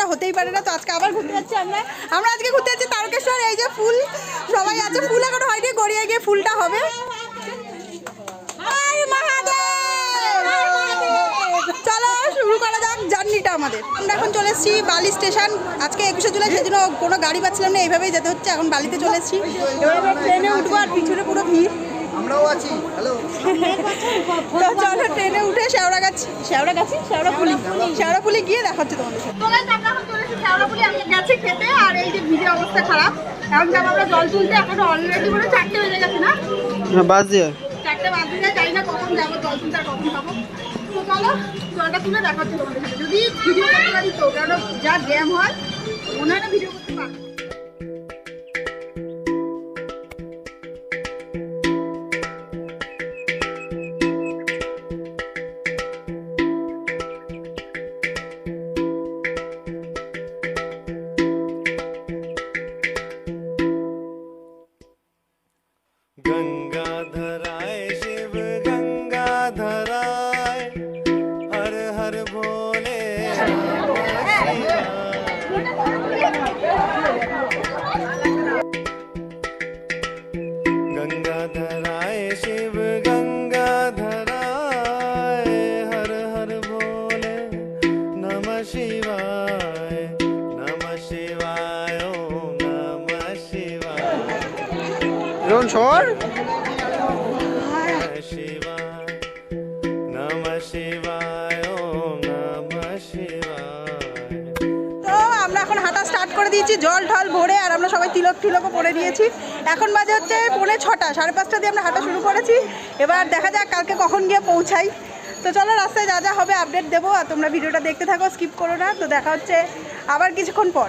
না। তো আজকে আবার ঘুরতে যাচ্ছি আমরা। আমরা আজকে ঘুরতে যাচ্ছি তারকেশ্বর এই যে ফুল। সবাই আছে ফুল এখনও হয়নি গড়িয়ে গিয়ে ফুলটা হবে! চলো শুরু করা যাক জার্নিটা আমাদের। আমরা এখন চলে এসেছি বালি স্টেশন। আজকে একুশে জুলাই কোনো গাড়ি পাচ্ছিলাম না এইভাবেই যেতে হচ্ছে। এখন বালিতে চলে এসেছি। এবার ট্রেনে উঠবো আর পিছনে পুরো ভিড়। আমরাও আছি হ্যালো। তো চলো ট্রেনে উঠে শেওড়াগাছি শেওড়াগাছি শেওড়াপুলি শেওড়াপুলি গিয়ে দেখা হচ্ছে তোমাদের সাথে তোমরা আমরা এখন চলে এসেছি শেওড়াপুলি আমি গেছি খেতে আর এই যে ভিড়ের অবস্থা খারাপ এখন আমরা জল তুলতে এখন অলরেডি মনে চারটে বেজে গেছে না? বাজে চারটে বাজে যায় জানি না কখন যাব জল তুলতে আর কখন খাব তো চলো জলটা তুলে দেখা তোমাদের সাথে। যদি ভিডিও করতে পারি তো কারণ যা জ্যাম হয় মনে হয় না ভিডিও করতে পারব। गंगाधराय शिव गंगाधराय हर हर भोले नमः शिवाय Start করে দিয়েছি জল ঢল ভরে আর আমরা সবাই তিলক ফিলকও পরে দিয়েছি এখন বাজে হচ্ছে পৌনে ছটা সাড়ে পাঁচটা দিয়ে আমরা হাঁটা শুরু করেছি এবার দেখা যাক কালকে কখন গিয়ে পৌঁছাই তো চলো রাস্তায় যা যা হবে আপডেট দেবো আর তোমরা ভিডিওটা দেখতে থাকো স্কিপ করো না তো দেখা হচ্ছে আবার কিছুক্ষণ পর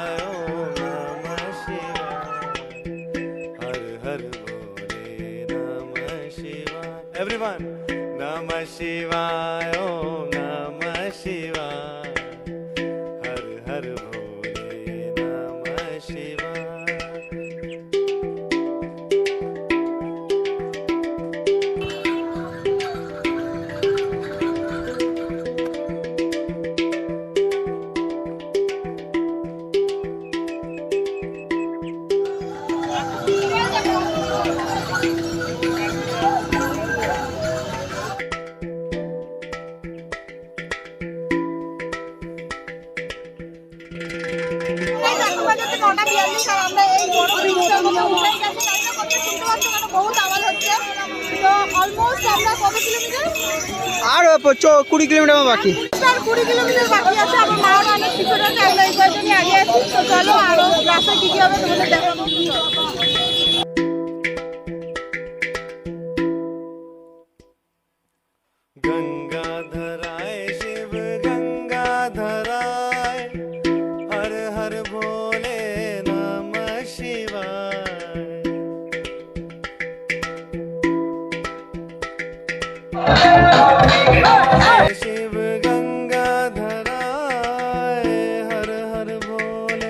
शिवाय। নটা বিয়াল্লিশ আর আমরা এই বড় ব্রিজটার মধ্যে উঠে গেছি। জানি না কত শুনতে পাচ্ছ কারণ বহুত আওয়াজ হচ্ছে। তো অলমোস্ট আমরা কত কিলোমিটার? আর কুড়ি কিলোমিটার বাকি। আর কুড়ি কিলোমিটার বাকি আছে। আমার মা অনেক পিছনে আমরা এই কয়েকজনই আগে আছি। তো চলো আরও রাস্তায় কি কি হবে তোমাদের দেখাবো।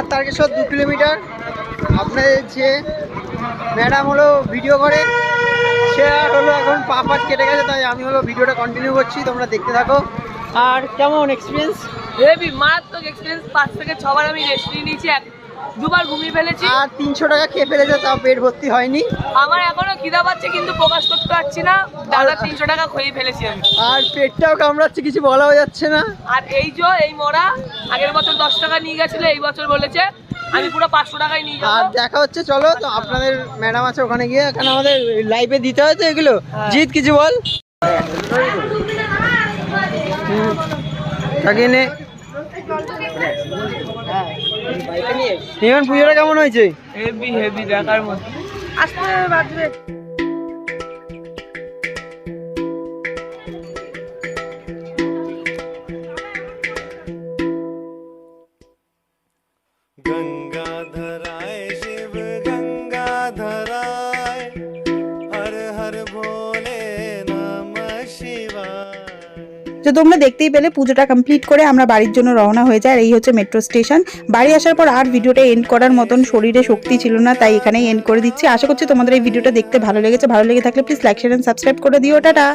আর তারকেশ্বর দু কিলোমিটার। আপনাদের যে ম্যাডাম হলো ভিডিও করে, সে আর হলো এখন পা পাট কেটে গেছে, তাই আমি হলো ভিডিওটা কন্টিনিউ করছি, তোমরা দেখতে থাকো। আর কেমন এক্সপিরিয়েন্স হেভি মারাত্মক এক্সপিরিয়েন্স পাঁচ থেকে ছবার আমি রেস্ট নিয়েছি, এক দুবার ঘুমিয়ে ফেলেছি। আর তিনশো টাকা খেয়ে ফেলেছে তাও পেট ভর্তি হয়নি। আমার এখনও খিদা পাচ্ছে কিন্তু প্রকাশ করতে পারছি না। দাদা তিনশো টাকা খইয়ে ফেলেছি আমি। আর পেটটাও কামড়াচ্ছে কিছু বলাও যাচ্ছে না। আর এই যে এই মরা আগের বছর দশ টাকা নিয়ে গেছিল এই বছর বলেছে আমি পুরো পাঁচশো টাকায় নিয়ে আর দেখা হচ্ছে চলো তো আপনাদের ম্যাডাম আছে ওখানে গিয়ে এখানে আমাদের লাইভে দিতে হয় তো এগুলো। হ্যাঁ। জিত কিছু বল। তাকে নে ইমান পুজোটা কেমন হয়েছে? হেভি হেভি দেখার মতো। আসতে বাজবে। তো তোমরা দেখতেই পেলে পুজোটা কমপ্লিট করে আমরা বাড়ির জন্য রওনা হয়ে যায় আর এই হচ্ছে মেট্রো স্টেশন বাড়ি আসার পর আর ভিডিওটা এন্ড করার মতন শরীরে শক্তি ছিল না, তাই এখানেই এন্ড করে দিচ্ছি। আশা করছি তোমাদের এই ভিডিওটা দেখতে ভালো লেগেছে। ভালো লেগে থাকলে প্লিজ লাইক শেয়ার সাবস্ক্রাইব করে দিও। টাটা!